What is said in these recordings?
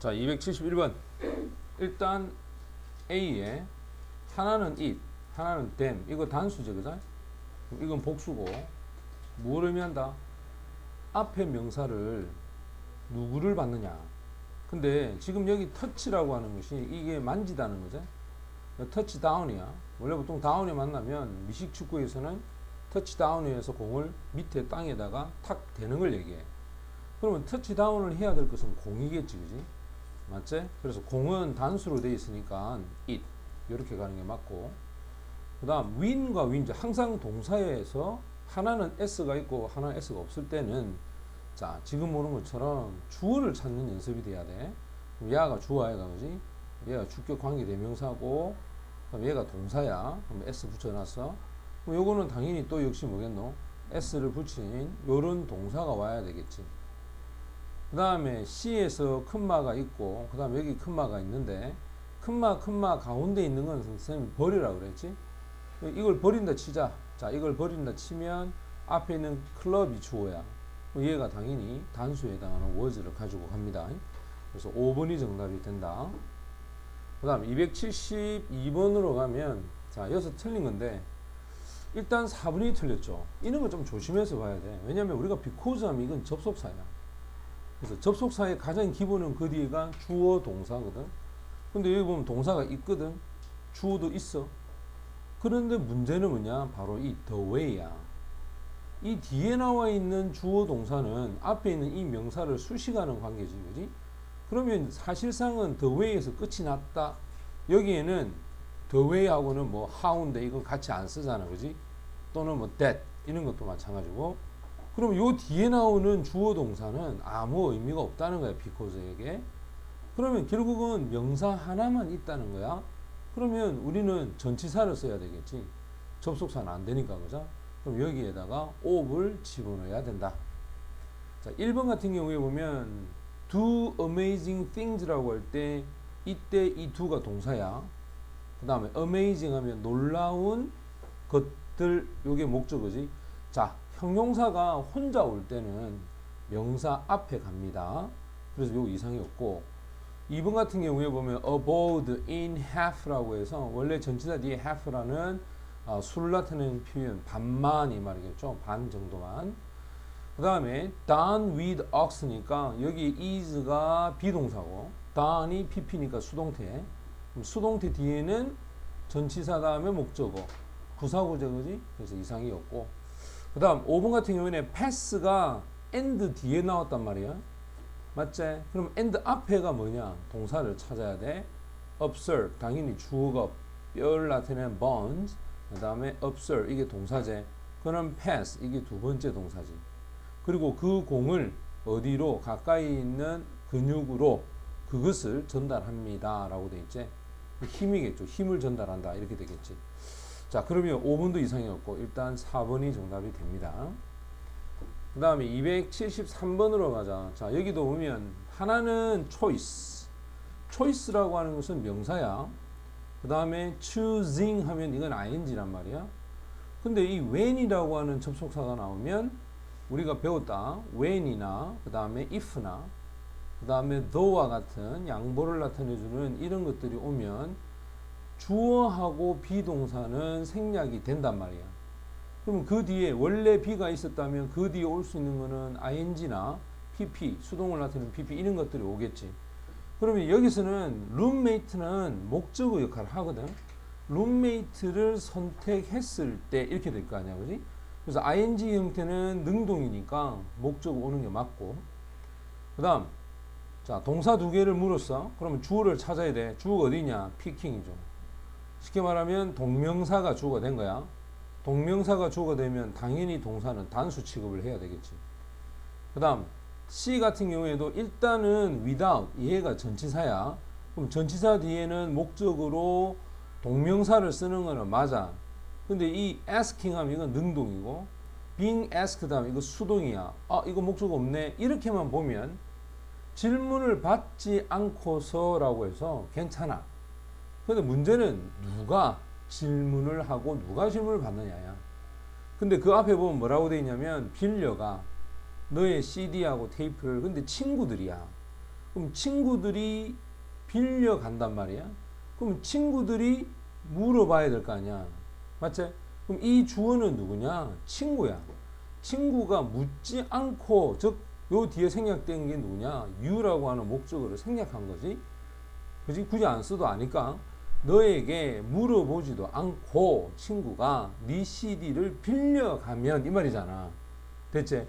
자, 271번. 일단 A에 하나는 it, 하나는 them. 이거 단수죠, 그죠? 이건 복수고. 뭘 의미한다? 앞에 명사를 누구를 받느냐. 근데 지금 여기 터치라고 하는 것이 이게 만지다는 거죠. 터치 다운이야. 원래 보통 다운이 만나면 미식 축구에서는 터치 다운에서 공을 밑에 땅에다가 탁 대는 걸 얘기해. 그러면 터치 다운을 해야 될 것은 공이겠지, 그지? 맞지? 그래서 공은 단수로 돼 있으니까 it 이렇게 가는 게 맞고 그 다음 win과 win 항상 동사에서 하나는 s가 있고 하나는 s가 없을 때는 자 지금 보는 것처럼 주어를 찾는 연습이 돼야 돼. 그럼 얘가 주어 얘가 그지? 얘가 주격 관계 대명사고 그럼 얘가 동사야. 그럼 s 붙여놨어. 그럼 요거는 당연히 또 역시 뭐겠노? s를 붙인 요런 동사가 와야 되겠지. 그 다음에 C에서 큰 마가 있고, 그 다음에 여기 큰 마가 있는데, 큰 마, 큰마 가운데 있는 건 선생님이 버리라 그랬지? 이걸 버린다 치자. 자, 이걸 버린다 치면 앞에 있는 클럽이 주어야. 그럼 얘가 당연히 단수에 해당하는 워즈를 가지고 갑니다. 그래서 5번이 정답이 된다. 그 다음 272번으로 가면, 자, 여기서 틀린 건데, 일단 4번이 틀렸죠. 이런 거 좀 조심해서 봐야 돼. 왜냐면 우리가 because 하면 이건 접속사야. 그래서 접속사의 가장 기본은 그 뒤에가 주어 동사거든. 근데 여기 보면 동사가 있거든. 주어도 있어. 그런데 문제는 뭐냐? 바로 이 the way야. 이 뒤에 나와 있는 주어 동사는 앞에 있는 이 명사를 수식하는 관계지, 그지? 그러면 사실상은 the way에서 끝이 났다. 여기에는 the way하고는 뭐 how인데 이건 같이 안 쓰잖아, 그지? 또는 뭐 that 이런 것도 마찬가지고 그럼 요 뒤에 나오는 주어 동사는 아무 의미가 없다는 거야 비코즈에게. 그러면 결국은 명사 하나만 있다는 거야. 그러면 우리는 전치사를 써야 되겠지. 접속사는 안 되니까 그죠? 그럼 여기에다가 of를 집어넣어야 된다. 자 1번 같은 경우에 보면 do amazing things라고 할 때 이때 이 do가 동사야. 그 다음에 amazing 하면 놀라운 것들 요게 목적어지. 자 형용사가 혼자 올 때는 명사 앞에 갑니다. 그래서 요 이상이 없고 2번 같은 경우에 보면 about in half라고 해서 원래 전치사 뒤에 half라는 어, 수를 나타내는 표현 반만 이 말이겠죠. 반 정도만. 그 다음에 done with ox니까 여기 is가 비동사고 done이 pp니까 수동태. 수동태 뒤에는 전치사 다음에 목적어 부사구죠, 그지? 그래서 이상이 없고 그 다음 5번 같은 경우에는 패스가 and 뒤에 나왔단 말이야. 맞지? 그럼 and 앞에가 뭐냐? 동사를 찾아야 돼. observe. 당연히 주어가 뼈를 나타내는 bones 그 다음에 observe. 이게 동사제 그럼 pass. 이게 두 번째 동사지. 그리고 그 공을 어디로? 가까이 있는 근육으로 그것을 전달합니다. 라고 돼 있지. 힘이겠죠. 힘을 전달한다. 이렇게 되겠지 자, 그러면 5번도 이상이 없고 일단 4번이 정답이 됩니다. 그 다음에 273번으로 가자. 자, 여기도 보면 하나는 choice. choice라고 하는 것은 명사야. 그 다음에 choosing 하면 이건 ing란 말이야. 근데 이 when이라고 하는 접속사가 나오면 우리가 배웠다. when이나 그 다음에 if나 그 다음에 though와 같은 양보를 나타내주는 이런 것들이 오면 주어하고 비동사는 생략이 된단 말이야. 그러면 그 뒤에 원래 비가 있었다면 그 뒤에 올 수 있는 거는 ing나 pp, 수동을 나타내는 pp 이런 것들이 오겠지. 그러면 여기서는 룸메이트는 목적어 역할을 하거든. 룸메이트를 선택했을 때 이렇게 될 거 아니야, 그지? 그래서 ing 형태는 능동이니까 목적어 오는 게 맞고. 그 다음, 자, 동사 두 개를 물었어. 그러면 주어를 찾아야 돼. 주어가 어디냐? 피킹이죠. 쉽게 말하면 동명사가 주어가 된 거야. 동명사가 주어가 되면 당연히 동사는 단수 취급을 해야 되겠지. 그 다음 C 같은 경우에도 일단은 without 얘가 전치사야. 그럼 전치사 뒤에는 목적으로 동명사를 쓰는 거는 맞아. 근데 이 asking 하면 이건 능동이고 being asked 하면 이거 수동이야. 아 이거 목적 없네. 이렇게만 보면 질문을 받지 않고서라고 해서 괜찮아. 근데 문제는 누가 질문을 하고 누가 질문을 받느냐야. 근데 그 앞에 보면 뭐라고 돼 있냐면 빌려가 너의 CD하고 테이프를 근데 친구들이야. 그럼 친구들이 빌려 간단 말이야. 그럼 친구들이 물어봐야 될 거 아니야. 맞지? 그럼 이 주어는 누구냐? 친구야. 친구가 묻지 않고 즉 요 뒤에 생략된 게 누구냐? you라고 하는 목적어를 생략한 거지. 그지? 굳이 안 써도 아니까. 너에게 물어보지도 않고 친구가 네 CD를 빌려가면 이 말이잖아. 대체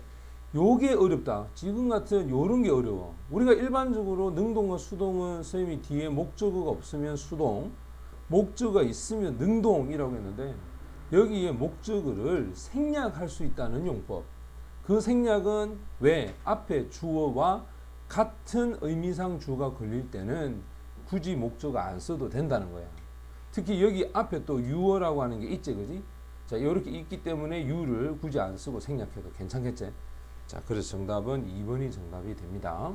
요게 어렵다. 지금 같은 요런 게 어려워. 우리가 일반적으로 능동과 수동은 선생님이 뒤에 목적어가 없으면 수동, 목적어가 있으면 능동이라고 했는데 여기에 목적어를 생략할 수 있다는 용법. 그 생략은 왜 앞에 주어와 같은 의미상 주가 걸릴 때는 굳이 목적어 안 써도 된다는 거야. 특히 여기 앞에 또 유어라고 하는 게 있지, 그지? 자, 이렇게 있기 때문에 유를 굳이 안 쓰고 생략해도 괜찮겠지? 자, 그래서 정답은 2번이 정답이 됩니다.